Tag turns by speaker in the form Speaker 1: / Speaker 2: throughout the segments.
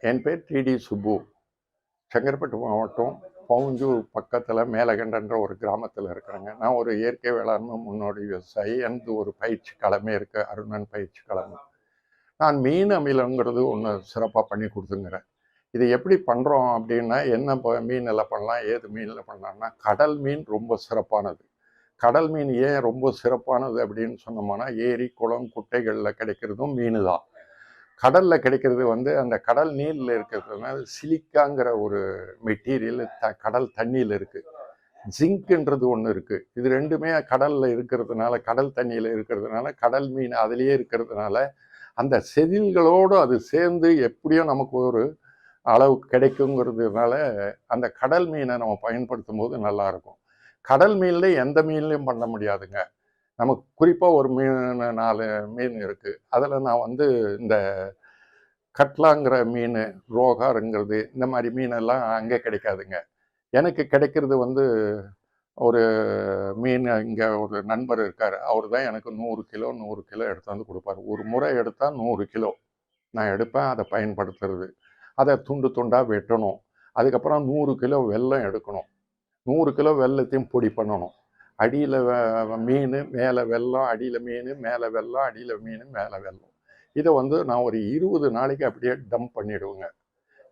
Speaker 1: என் பேர் டிடி சுப்பு. செங்கற்பட்டு மாவட்டம் பவுஞ்சூர் பக்கத்தில் மேலகண்டன்ற ஒரு கிராமத்தில் இருக்கிறேங்க. நான் ஒரு இயற்கை வேளாண்மை முன்னோடி விவசாயி. எனது ஒரு பயிற்சி களமே இருக்குது அருணன் பயிற்சி களம். நான் மீன் அமிலங்கிறது ஒன்று சிறப்பாக பண்ணி கொடுத்துங்கிறேன். இது எப்படி பண்ணுறோம் அப்படின்னா என்ன ப- மீனில் பண்ணலாம் ஏது மீனில் பண்ணலாம்னா கடல் மீன் ரொம்ப சிறப்பானது. கடல் மீன் ஏன் ரொம்ப சிறப்பானது அப்படின்னு சொன்னோம்னா ஏரி குளம் குட்டைகளில் கிடைக்கிறதும் மீன் தான் கடலில் கிடைக்கிறது வந்து அந்த கடல் நீரில் இருக்கிறதுனால சிலிக்காங்கிற ஒரு மெட்டீரியல் த கடல் தண்ணியில் இருக்குது ஜிங்க்ன்றது ஒன்று இருக்குது இது ரெண்டுமே கடலில் இருக்கிறதுனால கடல் தண்ணியில் இருக்கிறதுனால கடல் மீன் அதிலேயே இருக்கிறதுனால அந்த செதில்களோடு அது சேர்ந்து எப்படியோ நமக்கு ஒரு அளவு கிடைக்குங்கிறதுனால அந்த கடல் மீனை நம்ம பயன்படுத்தும் போது நல்லா இருக்கும். கடல் மீன்ல எந்த மீன்லையும் பண்ண முடியாதுங்க. நமக்கு குறிப்பாக ஒரு மீன் நாலு மீன் இருக்குது அதில் நான் வந்து இந்த கட்லாங்கிற மீன் ரோகாருங்கிறது இந்த மாதிரி மீனெல்லாம் அங்கே கிடைக்காதுங்க. எனக்கு கிடைக்கிறது வந்து ஒரு மீன் இங்கே ஒரு நண்பர் இருக்கார். அவர் தான் எனக்கு நூறு கிலோ நூறு கிலோ எடுத்தாந்து கொடுப்பாரு. ஒரு முறை எடுத்தால் நூறு கிலோ. நான் எடுப்பேன் அதை பயன்படுத்துறது. அதை துண்டு துண்டாக வெட்டணும். அதுக்கப்புறம் நூறு கிலோ வெல்லம் எடுக்கணும். நூறு கிலோ வெல்லத்தையும் பொடி பண்ணணும். அடியில் மீன் மேலே வெல்லம் அடியில் மீன் மேலே வெல்லம் அடியில் மீன் மேலே வெல்லம் இதை வந்து நான் ஒரு இருபது நாளைக்கு அப்படியே டம்ப் பண்ணிவிடுவேங்க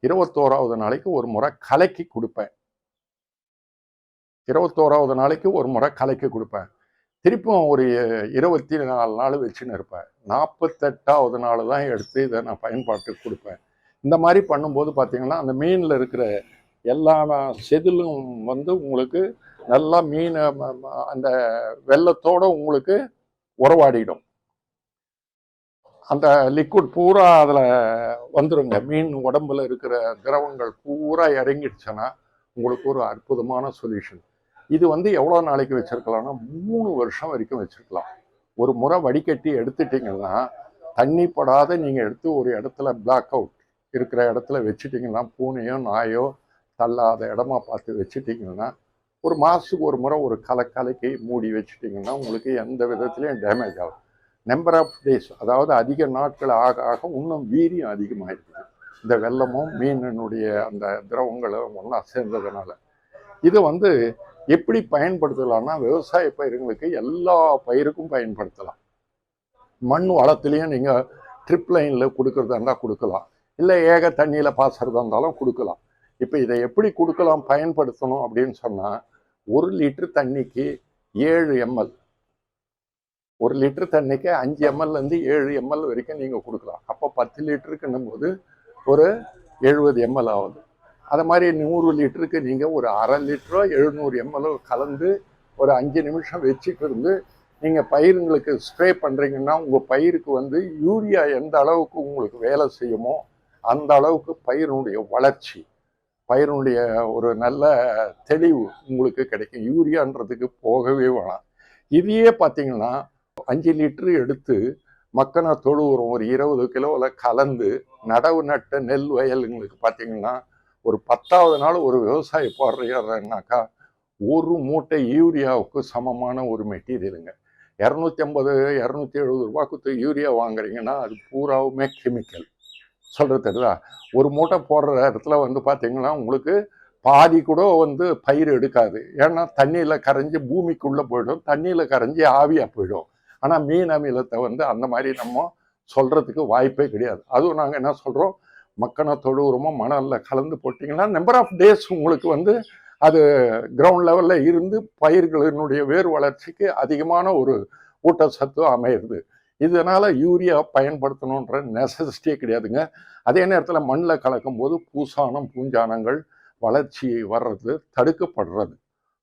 Speaker 1: இருபத்தோராவது நாளைக்கு ஒரு முறை கலக்கி கொடுப்பேன். இருபத்தோராவது நாளைக்கு ஒரு முறை கலக்கி கொடுப்பேன். திருப்பும் ஒரு இருபத்தி நாலு நாள் வச்சுன்னு இருப்பேன். நாற்பத்தெட்டாவது நாள் தான் எடுத்து இதை நான் பயன்பாட்டுக்கு கொடுப்பேன். இந்த மாதிரி பண்ணும்போது பார்த்தீங்கன்னா அந்த மீனில் இருக்கிற எல்லா செதிலும் வந்து உங்களுக்கு நல்லா மீன் அந்த வெள்ளத்தோடு உங்களுக்கு உறவாடிடும். அந்த லிக்விட் பூரா அதில் வந்துடுங்க மீன் உடம்புல இருக்கிற திரவங்கள் பூரா இறங்கிடுச்சுன்னா உங்களுக்கு ஒரு அற்புதமான சொல்யூஷன் இது வந்து எவ்வளோ நாளைக்கு வச்சிருக்கலாம்னா மூணு வருஷம் வரைக்கும் வச்சுருக்கலாம். ஒரு முறை வடிகட்டி எடுத்துட்டீங்கன்னா தண்ணி படாத நீங்கள் எடுத்து ஒரு இடத்துல பிளாக் அவுட் இருக்கிற இடத்துல வச்சுட்டிங்கன்னா பூனையோ நாயோ தள்ளாத இடமா பார்த்து வச்சுட்டிங்கன்னா ஒரு மாதத்துக்கு ஒரு முறை ஒரு கலை மூடி வச்சுட்டிங்கன்னா உங்களுக்கு எந்த விதத்துலையும் டேமேஜ் ஆகும் நம்பர் ஆஃப் டேஸ் அதாவது அதிக நாட்கள் ஆக ஆக இன்னும் வீரியம் அதிகமாகிடுது இந்த வெள்ளமும் மீனினுடைய அந்த திரவங்களும் ஒன்றா சேர்ந்ததுனால. இது வந்து எப்படி பயன்படுத்தலாம்னா விவசாய பயிர்களுக்கு எல்லா பயிருக்கும் பயன்படுத்தலாம். மண் வளத்துலேயும் நீங்கள் ட்ரிப் லைனில் கொடுக்குறதா இருந்தால் கொடுக்கலாம். இல்லை ஏக தண்ணியில் பாசுறதா இருந்தாலும் கொடுக்கலாம். இப்போ இதை எப்படி கொடுக்கலாம் பயன்படுத்தணும் அப்படின்னு சொன்னால் ஒரு லிட்டர் தண்ணிக்கு ஏழு எம்எல். ஒரு லிட்டர் தண்ணிக்கு அஞ்சு எம்எல்லேருந்து ஏழு எம்எல் வரைக்கும் நீங்கள் கொடுக்கலாம். அப்போ பத்து லிட்டருக்குன்னும் போது ஒரு எழுபது எம்எல் ஆகுது. அது மாதிரி நூறு லிட்டருக்கு நீங்கள் ஒரு அரை லிட்டரோ எழுநூறு எம்எல்ஓ கலந்து ஒரு அஞ்சு நிமிஷம் வச்சுட்டு இருந்து நீங்கள் பயிருங்களுக்கு ஸ்ப்ரே பண்ணுறீங்கன்னா உங்கள் பயிருக்கு வந்து யூரியா எந்த அளவுக்கு உங்களுக்கு வேலை செய்யுமோ அந்த அளவுக்கு பயிரினுடைய வளர்ச்சி. பயிரினுடைய ஒரு நல்ல தெளிவு உங்களுக்கு கிடைக்கும். யூரியான்றதுக்கு போகவே வேணாம். இதையே பார்த்தீங்கன்னா அஞ்சு லிட்டரு எடுத்து மக்கன தொழு உரம் ஒரு இருபது கிலோவில் கலந்து நடவு நட்ட நெல் வயலுங்களுக்கு பார்த்தீங்கன்னா ஒரு பத்தாவது நாள் ஒரு விவசாயி போடுறாருனாக்கா ஒரு மூட்டை யூரியாவுக்கு சமமான ஒரு மெட்டீரியலுங்க இரநூத்தி ஐம்பது இரநூத்தி எழுபது ரூபா கொடுத்து யூரியா வாங்குறீங்கன்னா அது பூராவுமே கெமிக்கல். சொல்கிறது தெரியுதா? ஒரு மூட்டை போடுற இடத்துல வந்து பார்த்தீங்கன்னா உங்களுக்கு பாதி கூட வந்து பயிர் எடுக்காது. ஏன்னா தண்ணியில் கரைஞ்சி பூமிக்குள்ளே போயிடும். தண்ணியில் கரைஞ்சி ஆவியாக போயிடும். ஆனால் மீன் அமிலத்தை வந்து அந்த மாதிரி நம்ம சொல்கிறதுக்கு வாய்ப்பே கிடையாது. அதுவும் நாங்கள் என்ன சொல்கிறோம் மக்கனை தொழுவுரமோ மணலில் கலந்து போட்டிங்கன்னா நம்பர் ஆஃப் டேஸ் உங்களுக்கு வந்து அது கிரவுண்ட் லெவலில் இருந்து பயிர்களினுடைய வேர் வளர்ச்சிக்கு அதிகமான ஒரு ஊட்டச்சத்து அமையுது இதனால் யூரியா பயன்படுத்தணுன்ற நெசசிட்டியே கிடையாதுங்க. அதே நேரத்தில் மண்ணில் கலக்கும் போது பூசானம் பூஞ்சானங்கள் வளர்ச்சி வர்றது தடுக்கப்படுறது.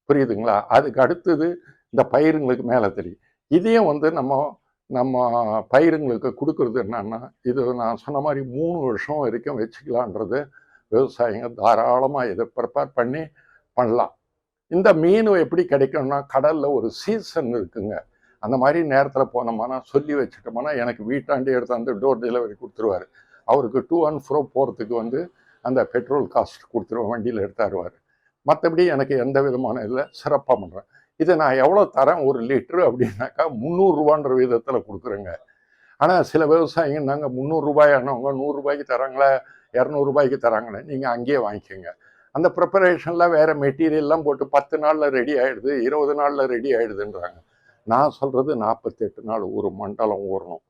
Speaker 1: புரியுதுங்களா? அதுக்கு அடுத்தது இந்த பயிருங்களுக்கு மேலே தெரியும் இதையும் வந்து நம்ம நம்ம பயிருங்களுக்கு கொடுக்கறது என்னன்னா இது நான் சொன்ன மாதிரி மூணு வருஷம் வரைக்கும் வச்சுக்கலான்றது விவசாயிங்க தாராளமாக இதை ப்ரிப்பேர் பண்ணி பண்ணலாம். இந்த மீன் எப்படி கிடைக்கும்னா கடலில் ஒரு சீசன் இருக்குங்க. அந்த மாதிரி நேரத்தில் போனோம்னா சொல்லி வச்சுட்டோம்னா எனக்கு வீட்டாண்டி எடுத்து வந்து டோர் டெலிவரி கொடுத்துருவாரு. அவருக்கு டூ அண்ட் ஃப்ரோ போகிறதுக்கு வந்து அந்த பெட்ரோல் காஸ்ட் கொடுத்துருவோம் வண்டியில் எடுத்தாருவார் மற்றபடி எனக்கு எந்த விதமான இதில் சிறப்பாக பண்ணுறேன் இதை நான் எவ்வளோ தரேன்? ஒரு லிட்டரு அப்படின்னாக்கா முந்நூறுரூவான்ற விதத்தில் கொடுக்குறேங்க. ஆனால் சில விவசாயிங்க நாங்கள் முந்நூறுரூபாயானவங்க நூறுரூபாய்க்கு தராங்களா இரநூறுபாய்க்கு தராங்களே நீங்கள் அங்கேயே வாங்கிக்கோங்க. அந்த ப்ரிப்பரேஷன்லாம் வேறு மெட்டீரியல்லாம் போட்டு பத்து நாளில் ரெடி ஆகிடுது இருபது நாளில் ரெடி ஆகிடுதுன்றாங்க நான் சொல்கிறது நாற்பத்தெட்டு நாள் ஒரு மண்டலம் ஊறணும்.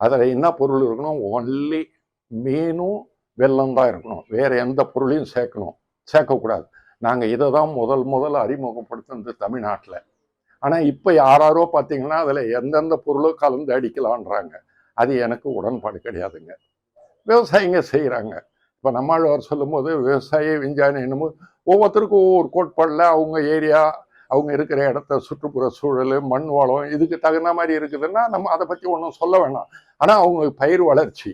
Speaker 1: அதில் என்ன பொருள் இருக்கணும்? ஒன்லி மீனும் வெல்லம் தான் இருக்கணும். வேறு எந்த பொருளையும் சேர்க்கணும். சேர்க்கக்கூடாது. நாங்கள் இதை தான் முதல் முதல்ல அறிமுகப்படுத்துனது தமிழ்நாட்டில். ஆனால் இப்போ யாராரோ பார்த்தீங்கன்னா அதில் எந்தெந்த பொருளும் கலந்து அடிக்கலான்றாங்க அது எனக்கு உடன்பாடு கிடையாதுங்க. விவசாயிங்க செய்கிறாங்க இப்போ நம்மாழ்வார் சொல்லும்போது விவசாய விஞ்ஞானி என்னமோ ஒவ்வொருத்தருக்கும் ஒவ்வொரு கோட்பாடில் அவங்க ஏரியா அவங்க இருக்கிற இடத்த சுற்றுப்புற சூழல் மண் வளம் இதுக்கு தகுந்த மாதிரி இருக்குதுன்னா நம்ம அதை பற்றி ஒன்றும் சொல்ல வேணாம். ஆனால் அவங்க பயிர் வளர்ச்சி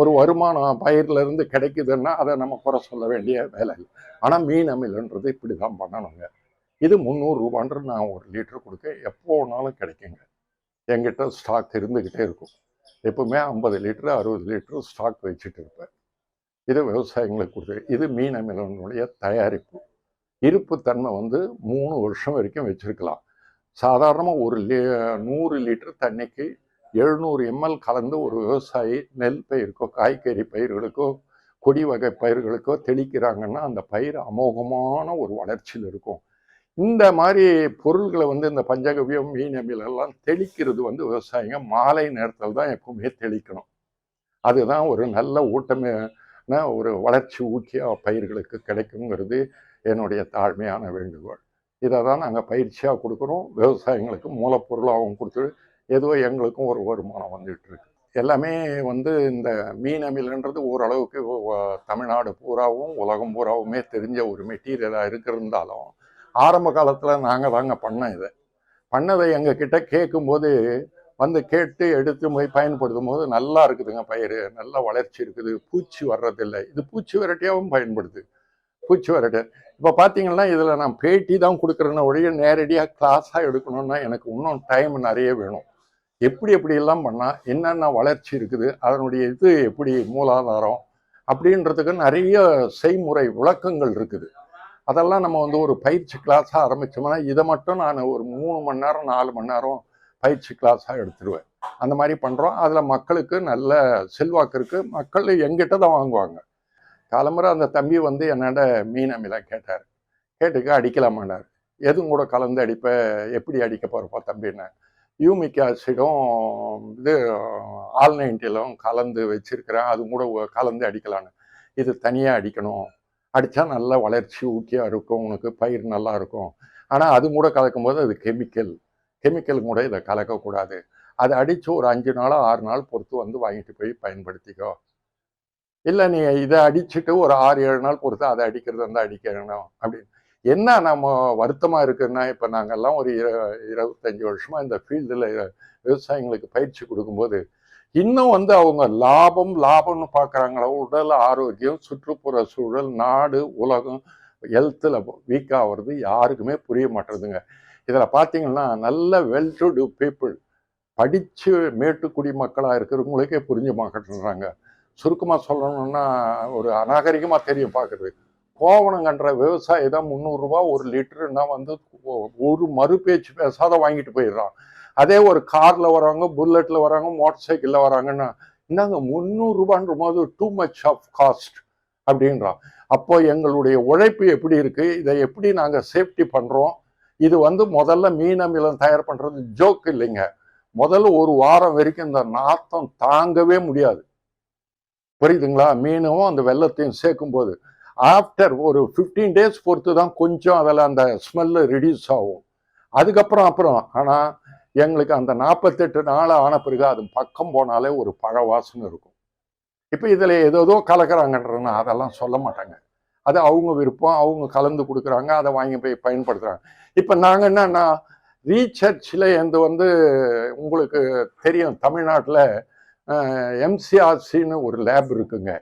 Speaker 1: ஒரு வருமானம் பயிர்லேருந்து கிடைக்குதுன்னா அதை நம்ம குறை சொல்ல வேண்டிய வேலை இல்லை. ஆனால் மீன் அமிலன்றது இப்படி தான் பண்ணணுங்க. இது முந்நூறுரூபான்ற நான் ஒரு லிட்டர் கொடுக்க எப்போ வேணாலும் கிடைக்குங்க. என்கிட்ட ஸ்டாக் இருந்துக்கிட்டே இருக்கும். எப்பவுமே ஐம்பது லிட்டரு அறுபது லிட்டரு ஸ்டாக் வச்சுட்டு இருப்பேன். இது விவசாயிங்களுக்கு கொடுத்து இது மீன் அமிலனுடைய தயாரிப்பு. இருப்புத்தன்மை வந்து மூணு வருஷம் வரைக்கும் வச்சுருக்கலாம். சாதாரணமாக ஒரு லி நூறு லிட்டர் தண்ணிக்கு எழுநூறு எம்எல் கலந்து ஒரு விவசாயி நெல் பயிருக்கோ காய்கறி பயிர்களுக்கோ கொடி வகை பயிர்களுக்கோ தெளிக்கிறாங்கன்னா அந்த பயிர் அமோகமான ஒரு வளர்ச்சியில் இருக்கும். இந்த மாதிரி பொருள்களை வந்து இந்த பஞ்சகவியம் மீன் எல்லாம் தெளிக்கிறது வந்து விவசாயிங்க மாலை நேரத்தில் தான் எப்பவுமே தெளிக்கணும். அதுதான் ஒரு நல்ல ஊட்டமே ஒரு வளர்ச்சி ஊக்கிய பயிர்களுக்கு கிடைக்குங்கிறது. என்னுடைய தாழ்மையான வேண்டுகோள். இதை தான் நாங்கள் பயிற்சியாக கொடுக்குறோம். விவசாயிகளுக்கு மூலப்பொருளாகவும் கொடுத்து ஏதோ எங்களுக்கும் ஒரு வருமானம் வந்துட்டு இருக்கு எல்லாமே வந்து இந்த மீன் அமில்ன்றது ஓரளவுக்கு தமிழ்நாடு பூராவும் உலகம் பூராவுமே தெரிஞ்ச ஒரு மெட்டீரியலாக இருக்கிறதாலும் ஆரம்ப காலத்தில் நாங்கள் தாங்க பண்ணோம் இதை. பண்ணதை எங்கள் கிட்ட கேட்கும்போது வந்து கேட்டு எடுத்து போய் பயன்படுத்தும் போது நல்லா இருக்குதுங்க பயிர் நல்ல வளர்ச்சி இருக்குது. பூச்சி வர்றதில்லை. இது பூச்சி விரட்டியாகவும் பயன்படுது. பூச்சி விரட்டு. இப்போ பார்த்தீங்கன்னா இதில் நான் பேட்டி தான் கொடுக்குறேன்னு ஒழிய நேரடியாக கிளாஸாக எடுக்கணும்னா எனக்கு இன்னும் டைம் நிறைய வேணும். எப்படி எப்படி எல்லாம் பண்ணால் என்னென்ன வளர்ச்சி இருக்குது அதனுடைய இது எப்படி மூலாதாரம் அப்படின்றதுக்கு நிறைய செய்முறை விளக்கங்கள் இருக்குது. அதெல்லாம் நம்ம வந்து ஒரு பயிற்சி கிளாஸாக ஆரம்பித்தோம்னா இதை மட்டும் நான் ஒரு மூணு மணி நேரம் நாலு மணி நேரம் பயிற்சி கிளாஸாக எடுத்துருவேன். அந்த மாதிரி பண்ணுறோம் அதில் மக்களுக்கு நல்ல செல்வாக்கு இருக்குது மக்கள் எங்கிட்ட தான் வாங்குவாங்க. காலம்புற அந்த தம்பி வந்து என்னோட மீன் அமிலாம் கேட்டார். கேட்டுக்க அடிக்கலாமான்னார். எதுவும் கூட கலந்து அடிப்ப எப்படி அடிக்க போகிறப்பா தம்பின்னு. யூமிக் ஆசிடும் இது ஆல் நைன்டிலும் கலந்து வச்சிருக்கிறேன் அது கூட கலந்து அடிக்கலான்னு. இது தனியாக அடிக்கணும். அடித்தா நல்ல வளர்ச்சி ஊக்கியாக இருக்கும். உனக்கு பயிர் நல்லா இருக்கும். ஆனால் அது கூட கலக்கும்போது அது கெமிக்கல். கெமிக்கல் கூட இதை கலக்கக்கூடாது. அதை அடித்து ஒரு அஞ்சு நாளோ ஆறு நாள் பொறுத்து வந்து வாங்கிட்டு போய் பயன்படுத்திக்கோ. இல்லை நீ இதை அடிச்சுட்டு ஒரு ஆறு ஏழு நாள் பொறுத்து அதை அடிக்கிறது வந்து அடிக்கணும் அப்படின்னு. என்ன நம்ம வருத்தமாக இருக்குன்னா இப்போ நாங்கள்லாம் ஒரு இர இருபத்தஞ்சி வருஷமாக இந்த ஃபீல்டில் விவசாயிங்களுக்கு பயிற்சி கொடுக்கும்போது இன்னும் வந்து அவங்க லாபம் லாபம்னு பார்க்குறாங்களா உடல் ஆரோக்கியம் சுற்றுப்புற சூழல் நாடு உலகம் ஹெல்த்தில் வீக் ஆகிறது யாருக்குமே புரிய மாட்டேதுங்க இதில் பார்த்தீங்கன்னா நல்ல வெல் டு டூ பீப்புள் படித்து மேட்டுக்குடி மக்களாக இருக்கிறவங்களுக்கே புரிஞ்சு மாட்டேன்றாங்க. சுருக்கமாக சொல்லணும்னா ஒரு அநாகரிகமாக தெரியும் பார்க்குறது கோவணங்கன்ற விவசாயி தான் முந்நூறுரூவா ஒரு லிட்டருன்னா வந்து ஒரு மறு பேச்சு பேசாத வாங்கிட்டு போயிடுறான். அதே ஒரு காரில் வராங்க புல்லட்டில் வராங்க மோட்டர் சைக்கிளில் வராங்கன்னா இந்தாங்க முந்நூறுரூபான்ற போது டூ மச் ஆஃப் காஸ்ட் அப்படின்றான். அப்போ எங்களுடைய உழைப்பு எப்படி இருக்குது இதை எப்படி நாங்கள் சேஃப்டி பண்ணுறோம் இது வந்து முதல்ல மீன் அமிலம் தயார் பண்ணுறது ஜோக் இல்லைங்க. முதல்ல ஒரு வாரம் வரைக்கும் இந்த நாத்தம் தாங்கவே முடியாது. புரியுதுங்களா? மீனும் அந்த வெள்ளத்தையும் சேர்க்கும்போது ஆஃப்டர் ஒரு ஃபிஃப்டீன் டேஸ் பொறுத்து தான் கொஞ்சம் அதில் அந்த ஸ்மெல்லு ரிடியூஸ் ஆகும். அதுக்கப்புறம் அப்புறம் ஆனால் எங்களுக்கு அந்த நாற்பத்தெட்டு நாள் ஆன பிறகு அது பக்கம் போனாலே ஒரு பழ வாசனை இருக்கும். இப்போ இதில் ஏதோ கலக்கிறாங்கன்றனா அதெல்லாம் சொல்ல மாட்டாங்க. அது அவங்க விருப்பம் அவங்க கலந்து கொடுக்குறாங்க அதை வாங்கி போய் பயன்படுத்துகிறாங்க இப்போ நாங்கள் என்னன்னா ரீசர்ச்சில் எந்த வந்து உங்களுக்கு தெரியும் தமிழ்நாட்டில் எம்சிஆர்சின்னு ஒரு லேப் இருக்குங்க.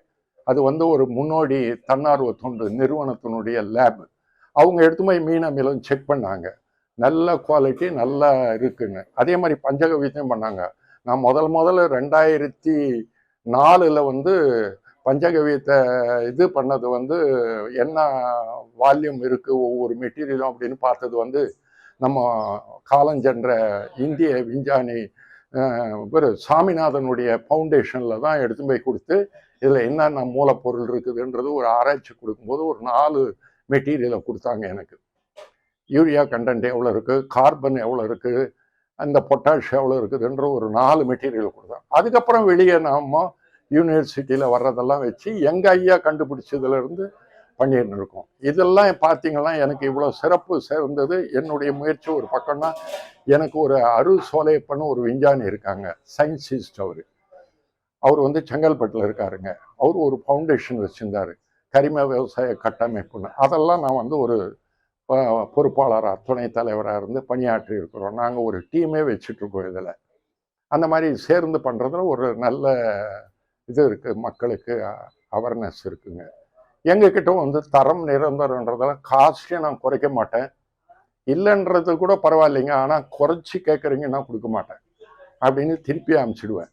Speaker 1: அது வந்து ஒரு முன்னோடி தன்னார்வ தொண்டு நிறுவனத்தினுடைய லேப். அவங்க எடுத்து போய் மீன் அமிலம் செக் பண்ணாங்க. நல்ல குவாலிட்டி நல்லா இருக்குங்க அதே மாதிரி பஞ்சகவியத்தையும் பண்ணாங்க. நான் முதல் முதல்ல ரெண்டாயிரத்தி நாலில் வந்து பஞ்சகவியத்தை இது பண்ணது வந்து என்ன வால்யூம் இருக்குது ஒவ்வொரு மெட்டீரியலும் அப்படின்னு பார்த்தது வந்து நம்ம காலஞ்சென்ற இந்திய விஞ்ஞானி ஒரு சாமிநாதனுடைய ஃபவுண்டேஷனில் தான் எடுத்து போய் கொடுத்து இதில் என்னென்ன மூலப்பொருள் இருக்குதுன்றது ஒரு ஆராய்ச்சி கொடுக்கும்போது ஒரு நாலு மெட்டீரியலை கொடுத்தாங்க எனக்கு. யூரியா கண்டென்ட் எவ்வளோ இருக்குது கார்பன் எவ்வளோ இருக்குது அந்த பொட்டாஷ் எவ்வளோ இருக்குதுன்ற ஒரு நாலு மெட்டீரியல் கொடுத்தாங்க. அதுக்கப்புறம் வெளியே நாம யூனிவர்சிட்டியில் வர்றதெல்லாம் வச்சு எங்கள் ஐயா கண்டுபிடிச்சதுலேருந்து பண்ணிட்டு இருக்கோம் இதெல்லாம் பார்த்தீங்கன்னா எனக்கு இவ்வளோ சிறப்பு சேர்ந்தது. என்னுடைய முயற்சி ஒரு பக்கம்னா எனக்கு ஒரு அரு சோலையப்பன்னு ஒரு விஞ்ஞானி இருக்காங்க சயின்சிஸ்ட் அவர். அவர் வந்து செங்கல்பட்டில் இருக்காருங்க. அவர் ஒரு ஃபவுண்டேஷன் வச்சுருந்தாரு கரிம விவசாய கட்டமைப்புன்னு. அதெல்லாம் நான் வந்து ஒரு பொறுப்பாளராக துணைத் தலைவராக இருந்து பணியாற்றி இருக்கிறோம். நாங்கள் ஒரு டீமே வச்சுட்ருக்கோம் இதில். அந்த மாதிரி சேர்ந்து பண்ணுறதுல ஒரு நல்ல இது இருக்குது மக்களுக்கு அவேர்னஸ் இருக்குங்க. எங்ககிட்ட வந்து தரம் நிரந்தரன்றதெல்லாம் காஸ்ட்டையும் நான் குறைக்க மாட்டேன். இல்லைன்றது கூட பரவாயில்லைங்க. ஆனால் குறைச்சி கேட்குறீங்கன்னா கொடுக்க மாட்டேன். அப்படின்னு திருப்பி அனுப்பிச்சிடுவேன்.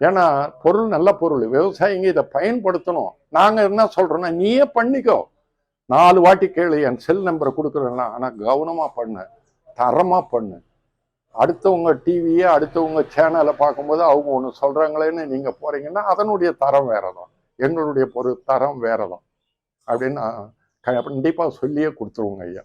Speaker 1: ஏன்னா பொருள் நல்ல பொருள். விவசாயிங்க இதை பயன்படுத்தணும். நாங்கள் என்ன சொல்கிறோன்னா நீயே பண்ணிக்கோ. நாலு வாட்டி கேளு என் செல் நம்பரை கொடுக்குறேன்னா. ஆனால் கவனமாக பண்ணு. தரமாக பண்ணு. அடுத்தவங்க டிவியை அடுத்தவங்க சேனலை பார்க்கும்போது அவங்க ஒன்று சொல்கிறாங்களேன்னு நீங்கள் போகிறீங்கன்னா அதனுடைய தரம் வேறு தான் எங்களுடைய பொருள் தரம் வேறு தான் அப்படின்னு கண்டிப்பாக சொல்லியே கொடுத்துருவோங்க ஐயா.